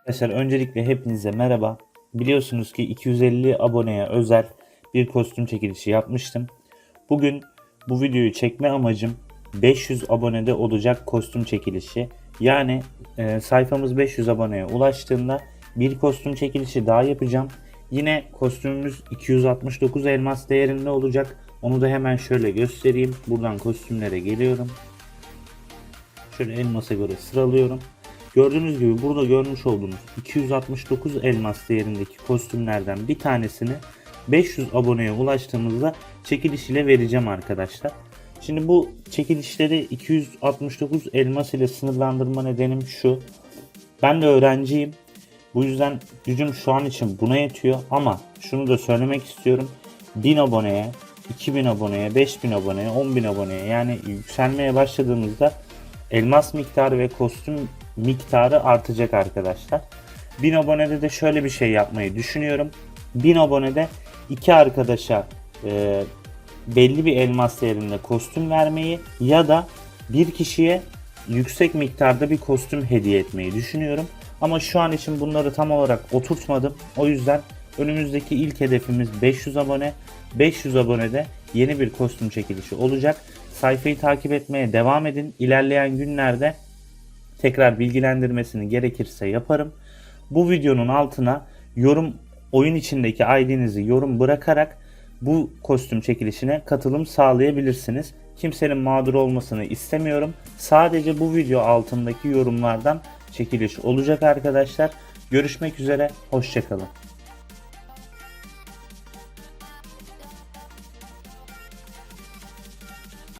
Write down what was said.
Arkadaşlar öncelikle hepinize merhaba. Biliyorsunuz ki 250 aboneye özel bir kostüm çekilişi yapmıştım. Bugün bu videoyu çekme amacım 500 abonede olacak kostüm çekilişi. Yani e, sayfamız 500 aboneye ulaştığında bir kostüm çekilişi daha yapacağım. Yine kostümümüz 269 elmas değerinde olacak. Onu da hemen şöyle göstereyim. Buradan kostümlere geliyorum. Şöyle elmasa göre sıralıyorum. Gördüğünüz gibi burada görmüş olduğunuz 269 elmas değerindeki kostümlerden bir tanesini 500 aboneye ulaştığımızda çekiliş ile vereceğim arkadaşlar. Şimdi bu çekilişleri 269 elmas ile sınırlandırma nedenim şu. Ben de öğrenciyim. Bu yüzden gücüm şu an için buna yetiyor ama şunu da söylemek istiyorum. 1000 aboneye, 2000 aboneye, 5000 aboneye, 10000 aboneye yani yükselmeye başladığımızda elmas miktarı ve kostüm miktarı artacak arkadaşlar. 1000 abonede de şöyle bir şey yapmayı düşünüyorum. 1000 abonede iki arkadaşa e, belli bir elmas değerinde kostüm vermeyi ya da bir kişiye yüksek miktarda bir kostüm hediye etmeyi düşünüyorum. Ama şu an için bunları tam olarak oturtmadım. O yüzden önümüzdeki ilk hedefimiz 500 abone. 500 abonede yeni bir kostüm çekilişi olacak. Sayfayı takip etmeye devam edin. İlerleyen günlerde tekrar bilgilendirmesini gerekirse yaparım. Bu videonun altına yorum oyun içindeki ID'nizi yorum bırakarak bu kostüm çekilişine katılım sağlayabilirsiniz. Kimsenin mağdur olmasını istemiyorum. Sadece bu video altındaki yorumlardan çekiliş olacak arkadaşlar. Görüşmek üzere, hoşçakalın.